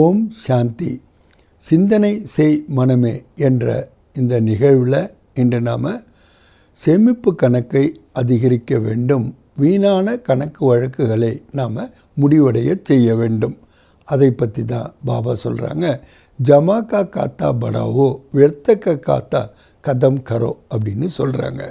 ஓம் சாந்தி. சிந்தனை செய் மனமே என்ற இந்த நிகழ்வில் இன்று நாம் சேமிப்பு கணக்கை அதிகரிக்க வேண்டும். வீணான கணக்கு வழக்குகளை நாம் முடிவடைய செய்ய வேண்டும். அதை பற்றி தான் பாபா சொல்கிறாங்க ஜமா காத்தா படாவோ வெர்த்தக்க காத்தா கதம் கரோ அப்படின்னு சொல்கிறாங்க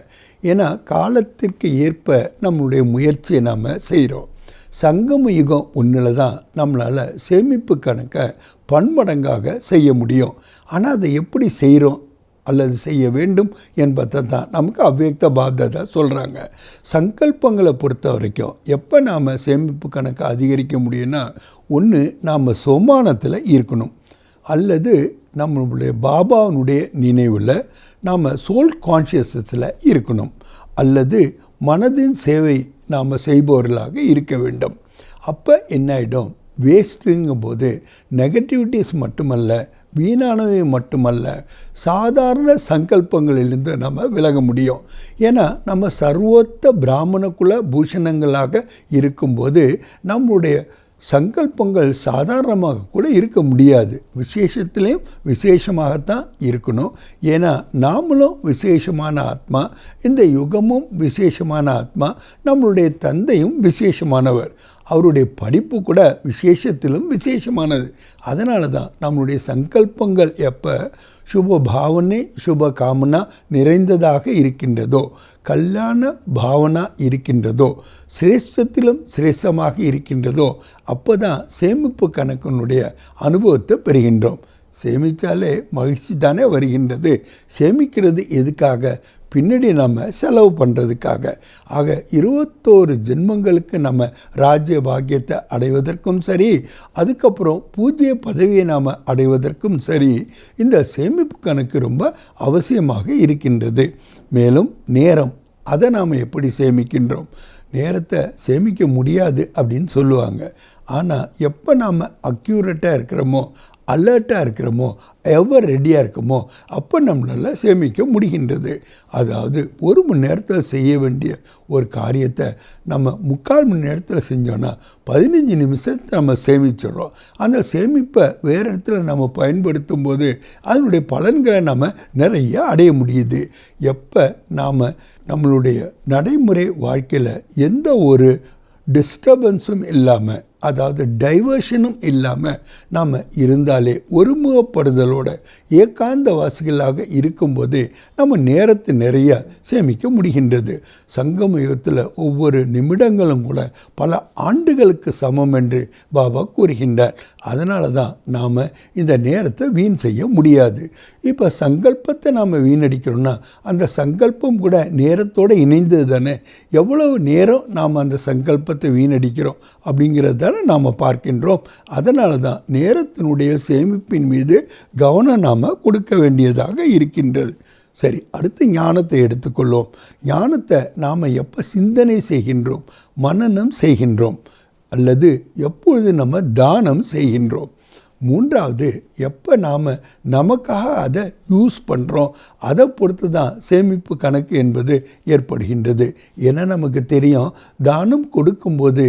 ஏன்னா காலத்திற்கு ஏற்ப நம்மளுடைய முயற்சியை நாம் செய்கிறோம் சங்கம யுகம் ஒன்றில் தான் நம்மளால் சேமிப்பு கணக்கை பன்மடங்காக செய்ய முடியும். ஆனால் அதை எப்படி செய்கிறோம் அல்லது செய்ய வேண்டும் என்பதை தான் நமக்கு அவ்வியக்த பாப்தாதா சொல்கிறாங்க சங்கல்பங்களை பொறுத்த வரைக்கும் எப்போ நாம் சேமிப்பு கணக்கை அதிகரிக்க முடியும்னா ஒன்று நாம் சோமானத்தில் இருக்கணும். அல்லது நம்மளுடைய பாபாவினுடைய நினைவில் நாம் சோல் கான்ஷியஸஸில் இருக்கணும். அல்லது மனதின் சேவை நாம் செய்பவர்களாக இருக்க வேண்டும். அப்போ என்ன ஆகிடும் வேஸ்ட்டுங்கும் போது நெகட்டிவிட்டிஸ் மட்டுமல்ல வீணானவை மட்டுமல்ல சாதாரண சங்கல்பங்களிலிருந்து நம்ம விலக முடியும். ஏன்னா நம்ம சர்வோத்த பிராமண குல பூஷணங்களாக இருக்கும்போது நம்முடைய சங்கல்பங்கள் சாதாரணமாக கூட இருக்க முடியாது. விசேஷத்துலேயும் விசேஷமாகத்தான் இருக்கணும். ஏன்னா நாமளும் விசேஷமான ஆத்மா இந்த யுகமும் விசேஷமான ஆத்மா நம்மளுடைய தந்தையும் விசேஷமானவர். அவருடைய படிப்பு கூட விசேஷத்திலும் விசேஷமானது. அதனால தான் நம்மளுடைய சங்கல்பங்கள் எப்போ சுப பாவனை சுப காமனா நிறைந்ததாக இருக்கின்றதோ கல்யாண பாவனா இருக்கின்றதோ சிரேஷ்டத்திலும் சிரேஷ்டமாக இருக்கின்றதோ அப்போ தான் சேமிப்பு கணக்கினுடைய அனுபவத்தை பெறுகின்றோம். சேமித்தாலே மகிழ்ச்சி தானே வருகின்றது. சேமிக்கிறது எதுக்காக? பின்னாடி நம்ம செலவு பண்ணுறதுக்காக ஆக இருபத்தோரு ஜென்மங்களுக்கு நம்ம ராஜ்ய பாக்கியத்தை அடைவதற்கும் சரி அதுக்கப்புறம் பூஜ்ய பதவியை நாம் அடைவதற்கும் சரி இந்த சேமிப்பு கணக்கு ரொம்ப அவசியமாக இருக்கின்றது. மேலும் நேரம் அதை நாம் எப்படி சேமிக்கின்றோம்? நேரத்தை சேமிக்க முடியாது அப்படின்னு சொல்லுவாங்க. ஆனால் எப்போ நாம் அக்யூரேட்டாக இருக்கிறோமோ அலர்ட்டாக இருக்கிறோமோ எவ்வளோ ரெடியாக இருக்குமோ அப்போ நம்மளால் சேமிக்க முடிகின்றது. அதாவது ஒரு மணி நேரத்தில் செய்ய வேண்டிய ஒரு காரியத்தை நம்ம முக்கால் மணி நேரத்தில் செஞ்சோன்னா பதினஞ்சு நிமிஷத்தை நம்ம சேமிச்சிடுறோம். அந்த சேமிப்பை வேறு இடத்துல நம்ம பயன்படுத்தும் போது அதனுடைய பலன்களை நம்ம நிறைய அடைய முடியுது. எப்போ நாம் நம்மளுடைய நடைமுறை வாழ்க்கையில் எந்த ஒரு டிஸ்டர்பன்ஸும் இல்லாமல் அதாவது டைவர்ஷனும் இல்லாமல் நாம் இருந்தாலே ஒருமுகப்படுதலோட ஏகாந்த வாசிகளாக இருக்கும்போது நம்ம நேரத்தை நிறைய சேமிக்க முடிகின்றது. சங்கம யுகத்தில் ஒவ்வொரு நிமிடங்களும் கூட பல ஆண்டுகளுக்கு சமம் என்று பாபா கூறுகின்றார். அதனால தான் நாம் இந்த நேரத்தை வீண் செய்ய முடியாது. இப்போ சங்கல்பத்தை நாம் வீணடிக்கிறோம்னா அந்த சங்கல்பம் கூட நேரத்தோடு இணைந்தது தானே எவ்வளவு நேரம் நாம் அந்த சங்கல்பத்தை வீணடிக்கிறோம் அப்படிங்கிறது தானே நாம் பார்க்கின்றோம். அதனால தான் நேரத்தினுடைய சேமிப்பின் மீது கவனம் நாம் கொடுக்க வேண்டியதாக இருக்கின்றது. சரி அடுத்து ஞானத்தை எடுத்துக்கொள்வோம். ஞானத்தை நாம் எப்போ சிந்தனை செய்கின்றோம்? மனநம் செய்கின்றோம். அல்லது எப்பொழுது நம்ம தானம் செய்கின்றோம்? மூன்றாவது எப்போ நாம் நமக்காக அதை யூஸ் பண்ணுறோம் அதை பொறுத்து தான் சேமிப்பு கணக்கு என்பது ஏற்படுகின்றது. ஏன்னா நமக்கு தெரியும் தானம் கொடுக்கும்போது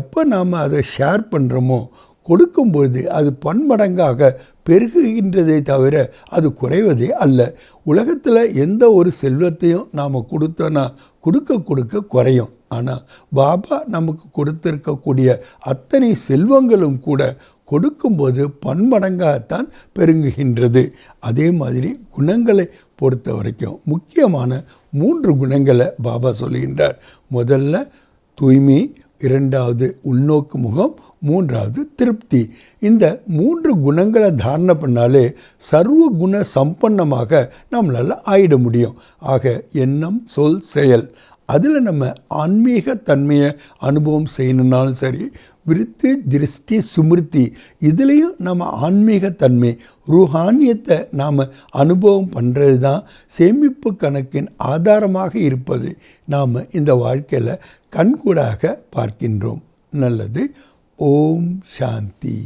எப்போ நாம் அதை ஷேர் பண்ணுறோமோ கொடுக்கும்பொழுது அது பன்மடங்காக பெருகுகின்றதே தவிர அது குறைவதே அல்ல. உலகத்தில் எந்த ஒரு செல்வத்தையும் நாம் கொடுத்தோன்னா கொடுக்க கொடுக்க குறையும். ஆனால் பாபா நமக்கு கொடுத்திருக்கக்கூடிய அத்தனை செல்வங்களும் கூட கொடுக்கும்போது பன்மடங்காகத்தான் பெருங்குகின்றது. அதே மாதிரி குணங்களை பொறுத்த வரைக்கும் முக்கியமான மூன்று குணங்களை பாபா சொல்கின்றார் முதல்ல தூய்மை இரண்டாவது உள்நோக்கு முகம் மூன்றாவது திருப்தி. இந்த மூன்று குணங்களை தாரணை பண்ணாலே சர்வ குண சம்பன்னமாக நம்மளால் ஆயிட முடியும். ஆக எண்ணம் சொல் செயல். அதில் நம்ம ஆன்மீக தன்மையை அனுபவம் செய்யணுன்னாலும் சரி விருத்தி திருஷ்டி சுமிருத்தி. இதுலேயும் நம்ம ஆன்மீகத்தன்மை ரூஹானியத்தை நாம் அனுபவம் பண்ணுறது தான் சேமிப்பு கணக்கின் ஆதாரமாக இருப்பது நாம் இந்த வாழ்க்கையில் கண்கூடாக பார்க்கின்றோம். நல்லது. ஓம் சாந்தி.